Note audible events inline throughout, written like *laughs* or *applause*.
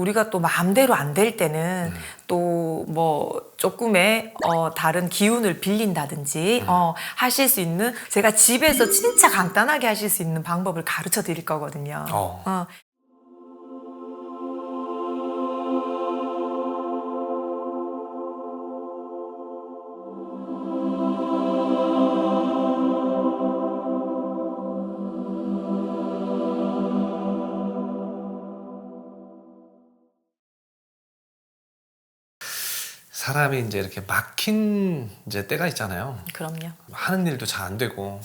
우리가 또 마음대로 안 될 때는 또뭐 조금의 어 다른 기운을 빌린다든지 어 하실 수 있는 제가 집에서 진짜 간단하게 하실 수 있는 방법을 가르쳐 드릴 거거든요. 어. 어. 사람이 이제 이렇게 막힌 이제 때가 있잖아요. 그럼요. 하는 일도 잘 안 되고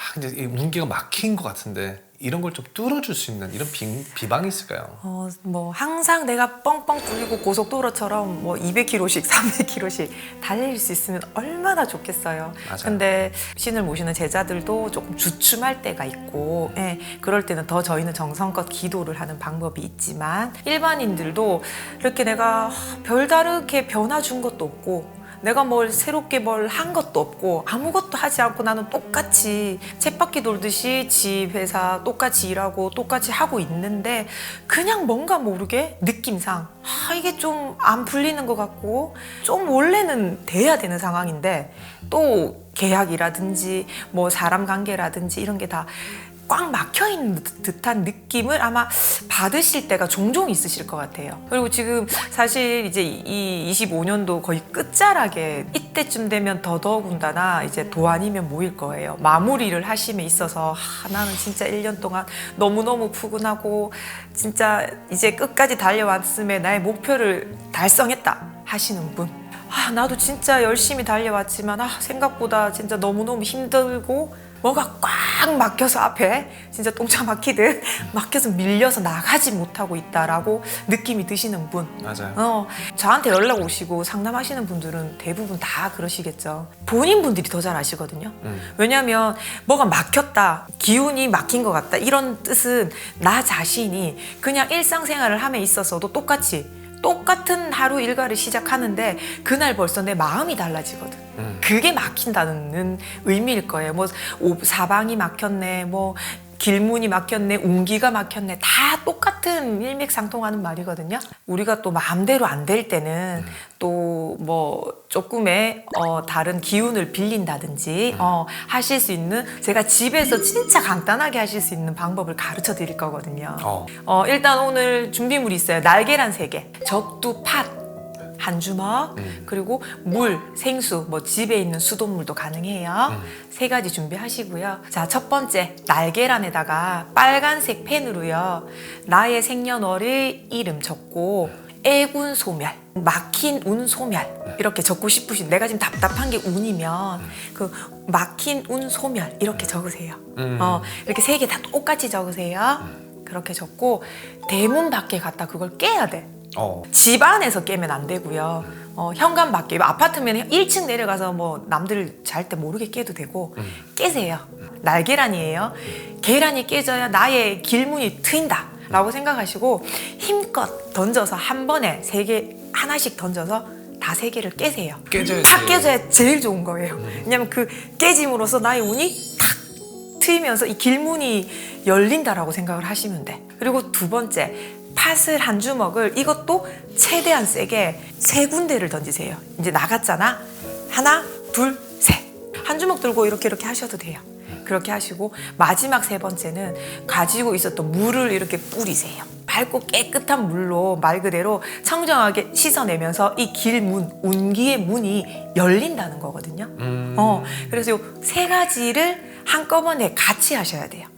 막 이제 이 문기가 막힌 것 같은데 이런 걸 좀 뚫어줄 수 있는 이런 비, 비방이 있을까요? 어, 뭐 항상 내가 뻥뻥 뚫리고 고속도로처럼 뭐 200km씩, 300km씩 달릴 수 있으면 얼마나 좋겠어요. 맞아요. 근데 신을 모시는 제자들도 조금 주춤할 때가 있고, 예, 그럴 때는 더 저희는 정성껏 기도를 하는 방법이 있지만 일반인들도 이렇게 내가 별다르게 변화 준 것도 없고 내가 뭘 새롭게 뭘 한 것도 없고 아무것도 하지 않고 나는 똑같이 쳇바퀴 돌듯이 집 회사 똑같이 일하고 똑같이 하고 있는데 그냥 뭔가 모르게 느낌상 아 이게 좀 안 풀리는 것 같고 좀 원래는 돼야 되는 상황인데 또 계약이라든지 뭐 사람 관계라든지 이런 게다 꽉 막혀 있는 듯한 느낌을 아마 받으실 때가 종종 있으실 것 같아요. 그리고 지금 사실 이제 이 25년도 거의 끝자락에 이때쯤 되면 더더군다나 이제 도안이면 모일 거예요. 마무리를 하심에 있어서 아, 나는 진짜 1년 동안 너무너무 푸근하고 진짜 이제 끝까지 달려왔음에 나의 목표를 달성했다 하시는 분. 아, 나도 진짜 열심히 달려왔지만 아, 생각보다 진짜 너무너무 힘들고 뭐가 꽉 막혀서 앞에 진짜 똥차 막히듯 *laughs* 막혀서 밀려서 나가지 못하고 있다라고 느낌이 드시는 분. 맞아요. 어, 저한테 연락 오시고 상담하시는 분들은 대부분 다 그러시겠죠. 본인 분들이 더 잘 아시거든요. 음. 왜냐하면 뭐가 막혔다, 기운이 막힌 것 같다 이런 뜻은 나 자신이 그냥 일상생활을 함에 있어서도 똑같이 똑같은 하루 일과를 시작하는데 그날 벌써 내 마음이 달라지거든. 음. 그게 막힌다는 의미일 거예요. 뭐 오- 사방이 막혔네, 뭐 길문이 막혔네, 운기가 막혔네, 다 똑같은 일맥상통하는 말이거든요. 우리가 또 마음대로 안 될 때는 또뭐 조금의 어 다른 기운을 빌린다든지 어 하실 수 있는 제가 집에서 진짜 간단하게 하실 수 있는 방법을 가르쳐 드릴 거거든요. 어. 어, 일단 오늘 준비물이 있어요. 날계란 3개, 적두 팥, 한 주먹, 그리고 물, 생수, 뭐 집에 있는 수돗물도 가능해요. 세 가지 준비하시고요. 자, 첫 번째, 날계란에다가 빨간색 펜으로요. 나의 생년월일 이름 적고, 애군 소멸, 막힌 운 소멸 이렇게 적고 싶으신 내가 지금 답답한 게 운이면 그 막힌 운 소멸 이렇게 적으세요. 음. 어, 이렇게 세 개 다 똑같이 적으세요. 그렇게 적고 대문 밖에 갔다 그걸 깨야 돼. 어. 집 안에서 깨면 안 되고요. 어, 현관 밖에 아파트면 1층 내려가서 뭐 남들 잘 때 모르게 깨도 되고 깨세요. 날계란이에요. 계란이 깨져야 나의 길문이 트인다. 라고 생각하시고 힘껏 던져서 한 번에 세 개 하나씩 던져서 다 세 개를 깨세요. 깨져야지. 다 깨져야 제일 좋은 거예요. 왜냐면 그 깨짐으로써 나의 운이 탁 트이면서 이 길문이 열린다라고 생각을 하시면 돼. 그리고 두 번째, 팥을 한 주먹을 이것도 최대한 세게 세 군데를 던지세요. 이제 나갔잖아. 하나, 둘, 셋. 한 주먹 들고 이렇게 이렇게 하셔도 돼요. 그렇게 하시고 마지막 세 번째는 가지고 있었던 물을 이렇게 뿌리세요. 맑고 깨끗한 물로 말 그대로 청정하게 씻어내면서 이 길문, 운기의 문이 열린다는 거거든요. 음. 어, 그래서 요 세 가지를 한꺼번에 같이 하셔야 돼요.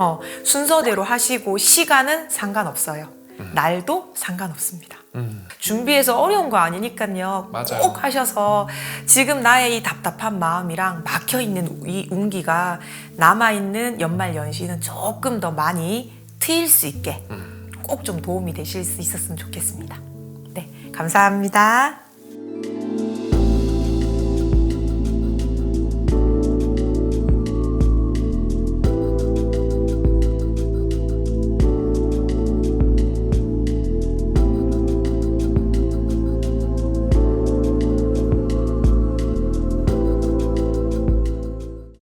음. 어, 순서대로 하시고 시간은 상관없어요. 날도 상관없습니다. 음. 준비해서 어려운 거 아니니까요. 맞아요. 꼭 하셔서 지금 나의 이 답답한 마음이랑 막혀 있는 이 운기가 남아 있는 연말 연시는 조금 더 많이 트일 수 있게 꼭 좀 도움이 되실 수 있었으면 좋겠습니다. 네, 감사합니다.